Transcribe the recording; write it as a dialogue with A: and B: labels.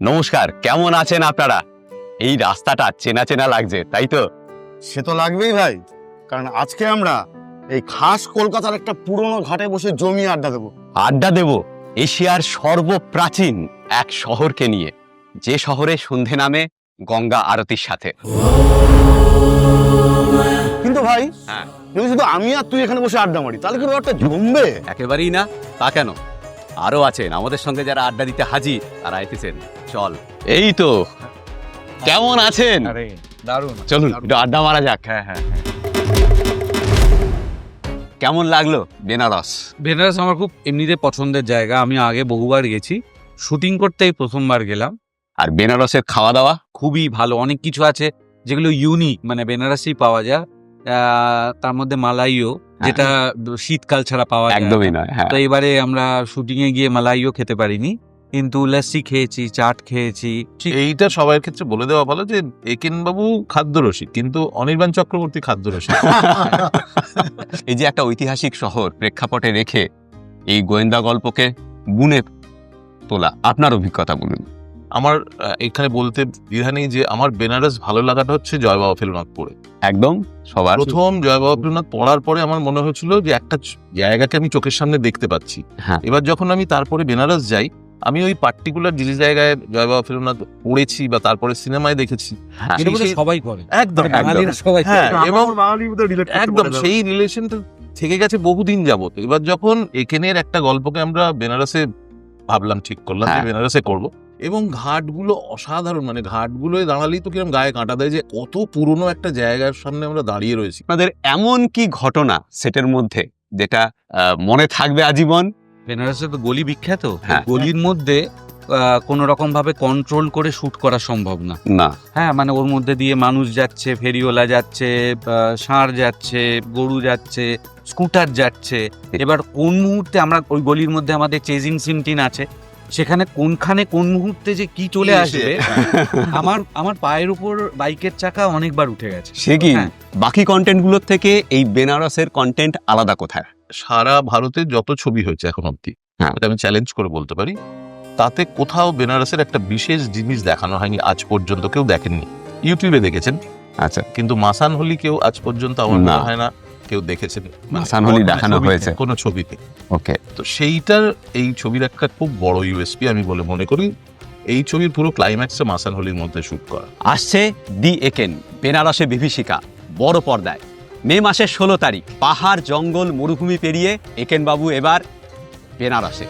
A: নমস্কার কেমন আছেন আপনারা? এই রাস্তাটা চেনা চেনা লাগছে তাই তো?
B: সে তো লাগবেই ভাই কারণ আজকে আমরা এই খাস কলকাতার একটা পুরনো ঘাটে বসে জমি আড্ডা দেবো।
A: আড্ডা দেব এশিয়ার সর্বপ্রাচীন এক শহরকে নিয়ে যে শহরে সন্ধে নামে গঙ্গা আরতির সাথে।
B: কিন্তু ভাই
A: হ্যাঁ।
B: যদি শুধু আমি আর তুই এখানে বসে আড্ডা মারি তাহলে কি ব্যাপারটা জমবে?
A: একেবারেই না তা কেন? আরও আছেন। আমাদের সঙ্গে যারা আড্ডা দিতে হাজির তারা এসেছেন। চল। এই তো। কেমন আছেন?
C: আরে দারুণ।
A: চলুন একটু আড্ডা মারা যাক।
C: হ্যাঁ হ্যাঁ
A: কেমন লাগল বেনারস?
C: বেনারস আমার খুব এমনিতে পছন্দের জায়গা। আমি আগে বহুবার গেছি। শুটিং করতেই প্রথমবার গেলাম।
A: আর বেনারসের খাওয়া দাওয়া
C: খুবই ভালো। অনেক কিছু আছে যেগুলো ইউনিক মানে বেনারসি পাওয়া যায়। তার মধ্যে মালাইও। যেটা শীতকাল ছাড়া পাওয়া
A: একদমই নয় হ্যাঁ।
C: তো এবারে আমরা শুটিং এ গিয়ে মালাইও খেতে পারিনি কিন্তু লস্যি খেয়েছি চাট খেয়েছি
D: এইটা সবার ক্ষেত্রে বলে দেওয়া ভালো যে একেন বাবু খাদ্যরসিক কিন্তু অনির্বাণ চক্রবর্তী খাদ্যরসিক।
A: এই যে একটা ঐতিহাসিক শহর প্রেক্ষাপটে রেখে এই গোয়েন্দা গল্পকে বুনে তোলা আপনার অভিজ্ঞতা বলুন।
D: আমার এখানে বলতে দ্বিধা নেই যে আমার বেনারস ভালো লাগাটা হচ্ছে জয় বাবা ফেলুনাথ পড়ে
A: একদম সবার।
D: প্রথম জয় বাবা ফেলুনাথ পড়ার পরে আমার মনে হয়েছিল যে একটা জায়গাকে আমি চোখের সামনে দেখতে পাচ্ছি।
A: হ্যাঁ।
D: এবার যখন আমি তারপরে বেনারস যাই আমি ওই পার্টিকুলার যে জায়গায় জয় বাবা ফেলুনাথ পড়েছি বা তারপরে সিনেমায় দেখেছি
A: হ্যাঁ,
C: সবাই করে।
D: একদম হ্যাঁ এবং একদম সেই রিলেশনটা থেকে গেছে বহুদিন যাবত এবার যখন এখানের একটা গল্পকে আমরা বেনারসে ভাবলাম ঠিক করলাম যে। বেনারসে করব। এবং ঘাটগুলো অসাধারণ মানে ঘাটগুলোয় দাঁড়ালেই তো কীরকম গায়ে কাঁটা দেয় যে কত পুরনো একটা জায়গার সামনে আমরা দাঁড়িয়ে রয়েছি।
A: আপনাদের এমন কি ঘটনা সেটের মধ্যে যেটা মনে থাকবে আজীবন?
C: বেনারসে তো গলি বিখ্যাত।
A: হ্যাঁ।
C: গলির মধ্যে কোন রকম ভাবে কন্ট্রোল করে শুট করা সম্ভব না।
A: না।
C: হ্যাঁ মানে ওর মধ্যে দিয়ে মানুষ যাচ্ছে ফেরিওয়ালা যাচ্ছে ষাঁড় যাচ্ছে গরু যাচ্ছে স্কুটার যাচ্ছে। এবার কোন মুহূর্তে আমরা ওই গলির মধ্যে আমাদের চেজিং সিমটিন আছে সেখানে কোনখানে কোন মুহূর্তে যে কি চলে আসবে আমার আমার পায়ের উপর বাইকের চাকা অনেকবার উঠে গেছে
A: সে কি
C: হ্যাঁ।
A: বাকি কন্টেন্টগুলোর থেকে এই বেনারসের কন্টেন্ট আলাদা কোথায়
D: সারা ভারতে যত ছবি হয়েছে এখন অব্দি
A: হ্যাঁ।
D: এটা আমি চ্যালেঞ্জ করে বলতে পারি তাতে কোথাও বেনারসের একটা বিশেষ জিনিস দেখানো হয়নি আজ পর্যন্ত কেউ দেখেননি ইউটিউবে দেখেছেন
A: আচ্ছা
D: কিন্তু মাসান হলি কেউ আজ পর্যন্ত আমার
A: না।
D: মনে হয় না কেউ দেখেছেন মানে
A: হলি দেখানো হয়েছে।
D: কোনো ছবিতে।
A: ওকে।
D: তো সেইটার এই ছবির একটা খুব বড় ইউএসপি আমি বলে মনে করি এই ছবির পুরো ক্লাইম্যাক্সে মাসান হলির মধ্যে শুট করা।
A: আসছে দি একেন বেনারসে বিভীষিকা বড় পর্দায়। মে মাসের ষোলো তারিখ পাহাড় জঙ্গল মরুভূমি পেরিয়ে একেন বাবু এবার বেনারসে।